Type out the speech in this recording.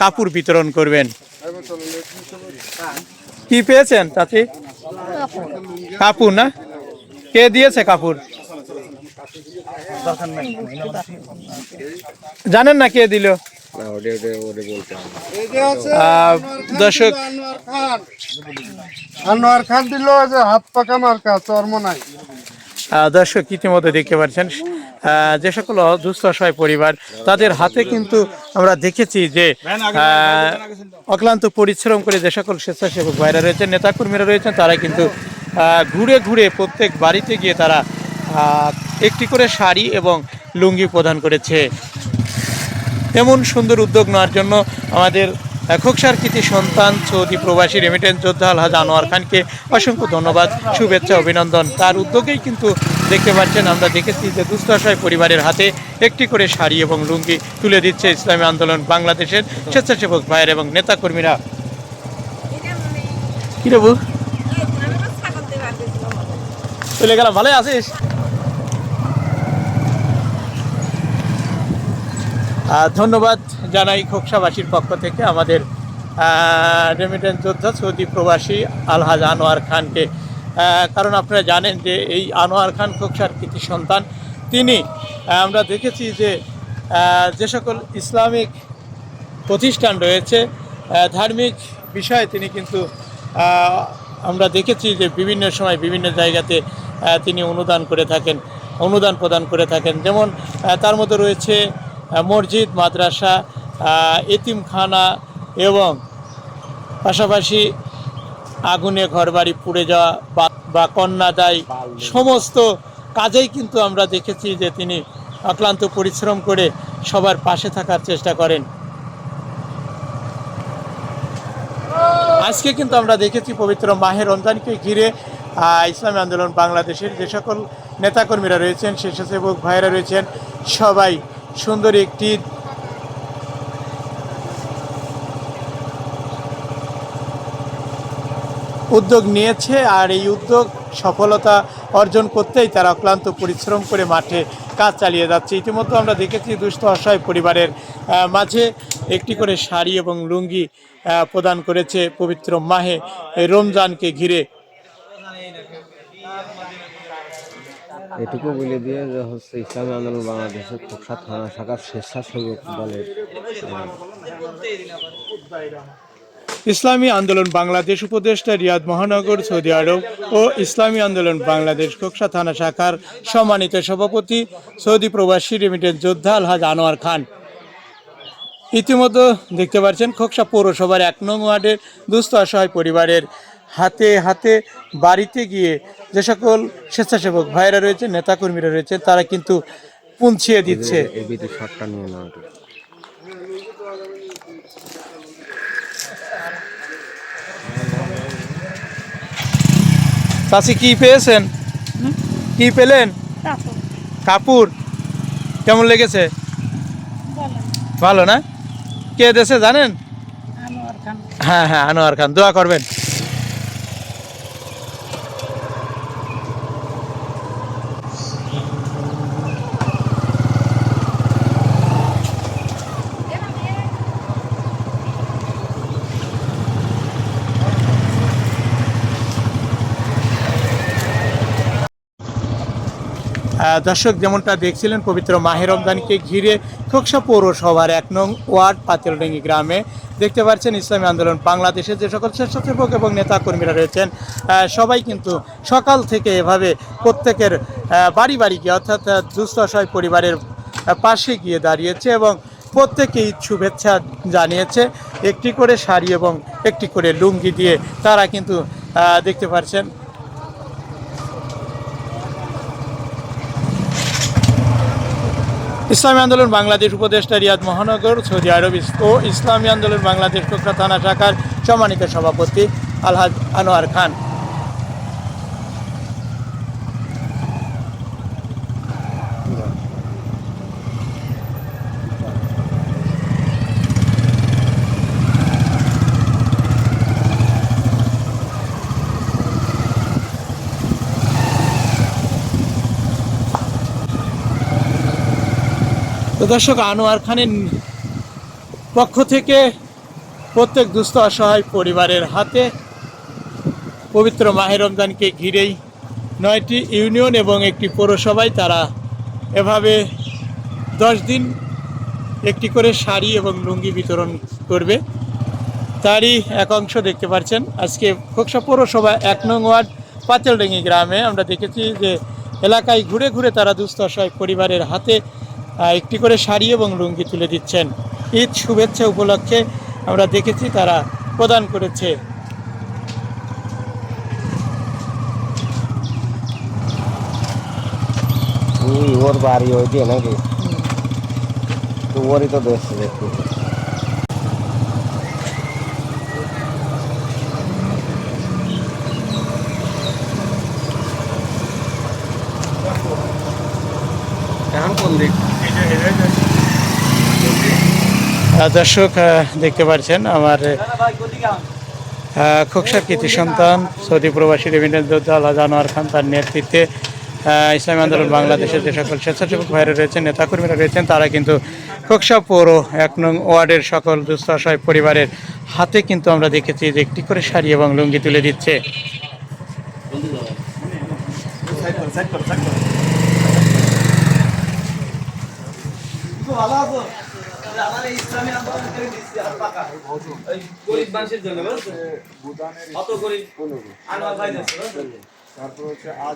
কাপড় বিতরণ করবেন। কি পেয়েছেন, চাচি? কাপড় না? কে দিয়েছে কাপড়? জানেন না কে দিল? দর্শক খান দিল যে হাত পাকা মার্কা, চর্ম নাই। দর্শক ইতিমধ্যে দেখতে পাচ্ছেন যে সকল দুস্থ অসহায় পরিবার, তাদের হাতে কিন্তু আমরা দেখেছি যে অক্লান্ত পরিশ্রম করে যে সকল স্বেচ্ছাসেবক ভাইরা রয়েছেন, নেতাকর্মীরা রয়েছেন, তারা কিন্তু ঘুরে ঘুরে প্রত্যেক বাড়িতে গিয়ে তারা একটি করে শাড়ি এবং লুঙ্গি প্রদান করেছে। এমন সুন্দর উদ্যোগ নেওয়ার জন্য আমাদের খোকসার কৃতি সন্তান সৌদি প্রবাসী রেমিটেন্স যোদ্ধা আলহাজ আনোয়ার খানকে অসংখ্য ধন্যবাদ, শুভেচ্ছা, অভিনন্দন। তার উদ্যোগেই কিন্তু দেখতে পাচ্ছেন, আমরা দেখেছি যে দুস্তাশয় পরিবারের হাতে একটি করে শাড়ি এবং লুঙ্গি তুলে দিচ্ছে ইসলামী আন্দোলন বাংলাদেশের স্বেচ্ছাসেবক ভাইয়ের এবং নেতাকর্মীরা। কি রে বউ? চলে গেলাম ভালো আছিস? ধন্যবাদ জানাই খোকসাবাসীর পক্ষ থেকে আমাদের রেমিটেন্স যোদ্ধা সৌদি প্রবাসী আলহাজ আনোয়ার খানকে। কারণ আপনারা জানেন যে এই আনোয়ার খান খোকসার কৃতি সন্তান। তিনি আমরা দেখেছি যে যে সকল ইসলামিক প্রতিষ্ঠান রয়েছে ধার্মিক বিষয়ে তিনি কিন্তু আমরা দেখেছি যে বিভিন্ন সময় বিভিন্ন জায়গাতে তিনি অনুদান করে থাকেন, অনুদান প্রদান করে থাকেন। যেমন তার মধ্যে রয়েছে মসজিদ, মাদ্রাসা এতিমখানা এবং পাশাপাশি আগুনে ঘরবাড়ি পুড়ে যাওয়া বা কন্যাদায় সমস্ত কাজেই কিন্তু আমরা দেখেছি যে তিনি অক্লান্ত পরিশ্রম করে সবার পাশে থাকার চেষ্টা করেন। আজকে কিন্তু আমরা দেখেছি পবিত্র মাহের রমজানকে ঘিরে ইসলামী আন্দোলন বাংলাদেশের যে সকল নেতাকর্মীরা রয়েছেন, স্বেচ্ছাসেবক ভাইরা রয়েছেন, সবাই সুন্দর একটি উদ্যোগ নিয়েছে আর এই উদ্যোগ সফলতা অর্জন করতেই তারা অক্লান্ত পরিশ্রম করে মাঠে কাজ চালিয়ে যাচ্ছে। ইতিমধ্যে আমরা দেখেছি দুস্থ অসহায় পরিবারের মাঝে একটি করে শাড়ি এবং লুঙ্গি প্রদান করেছে পবিত্র মাহে রমজানকে ঘিরে। এটুকু বলে দিয়ে যে হচ্ছে ইসলামী আন্দোলন বাংলাদেশের খোকসা থানা শাখার স্বেচ্ছাসেবক দলের ইসলামী আন্দোলন বাংলাদেশ উপদেষ্টা রিয়াদ মহানগর, সৌদি আরব ও ইসলামী আন্দোলন বাংলাদেশ খোকসা থানা শাখার সম্মানিত সভাপতি, সৌদি প্রবাসী রেমিটেন্স যোদ্ধা আলহাজ আনোয়ার খান। ইতিমধ্যে দেখতে পাচ্ছেন খোকসা পৌরসভার এক নং ওয়ার্ডের দুস্থ অসহায় পরিবারের হাতে হাতে বাড়িতে গিয়ে যে সকল স্বেচ্ছাসেবক ভাইরা রয়েছে নেতাকর্মীরা রয়েছে তারা কিন্তু পৌঁছিয়ে দিচ্ছে। চাষি কি পেয়েছেন? কি পেলেন? কাপড়। কেমন লেগেছে? ভালো। না? কে দেশে জানেন? হ্যাঁ হ্যাঁ আনোয়ার খান। দোয়া করবেন। দর্শক যেমনটা দেখছিলেন, পবিত্র মাহে রমজানকে ঘিরে খোকসা পৌরসভার এক নং ওয়ার্ড পাতেলডেঙ্গি গ্রামে দেখতে পাচ্ছেন ইসলামী আন্দোলন বাংলাদেশের যে সকল স্বেচ্ছাসেবক এবং নেতাকর্মীরা রয়েছেন সবাই কিন্তু সকাল থেকে এভাবে প্রত্যেকের বাড়ি বাড়ি গিয়ে অর্থাৎ দুস্থ পরিবারের পাশে গিয়ে দাঁড়িয়েছে এবং প্রত্যেকেই শুভেচ্ছা জানিয়েছে। একটি করে শাড়ি এবং একটি করে লুঙ্গি দিয়ে তারা কিন্তু দেখতে পাচ্ছেন ইসলামী আন্দোলন বাংলাদেশ উপদেষ্টা রিয়াদ মহানগর, সৌদি আরব ও ইসলামী আন্দোলন বাংলাদেশ কোকরা থানা শাখার সম্মানিত সভাপতি আলহাজ আনোয়ার খান। দর্শক, আনোয়ার খানের পক্ষ থেকে প্রত্যেক দুস্থ অসহায় পরিবারের হাতে পবিত্র মাহের রমজানকে ঘিরেই নয়টি ইউনিয়ন এবং একটি পৌরসভায় তারা এভাবে দশ দিন একটি করে শাড়ি এবং লুঙ্গি বিতরণ করবে। তারই এক অংশ দেখতে পাচ্ছেন। আজকে খোকসা পৌরসভা এক নং ওয়ার্ড পাতেলডেঙ্গি গ্রামে আমরা দেখেছি যে এলাকায় ঘুরে ঘুরে তারা দুস্থ অসহায় পরিবারের হাতে একটি করে শাড়ি এবং লুঙ্গি তুলে দিচ্ছেন। ঈদ শুভেচ্ছা উপলক্ষে আমরা দেখেছি তারা প্রদান করেছে। ওর বাড়ি ওই দিয়ে নাকি? তো ওরই তো দেখছে দেখতে এখন কোন দিক? দর্শক দেখতে পাচ্ছেন আমার খোকসার কৃতি সন্তান, সৌদি প্রবাসী আল্লাহ জানোয়ার খান তার নেতৃত্বে ইসলামী আন্দোলন বাংলাদেশের যে সকল স্বেচ্ছাসেবক ভাইরা রয়েছেন, নেতাকর্মীরা রয়েছেন, তারা কিন্তু খোকসা পৌর এক নং ওয়ার্ডের সকল দুস্থ পরিবারের হাতে কিন্তু আমরা দেখেছি যে একটি করে শাড়ি এবং লুঙ্গি তুলে দিচ্ছে। গরিব মানুষের জন্য? অত গরিব আনোয়ার ভাই? তারপর হচ্ছে আজ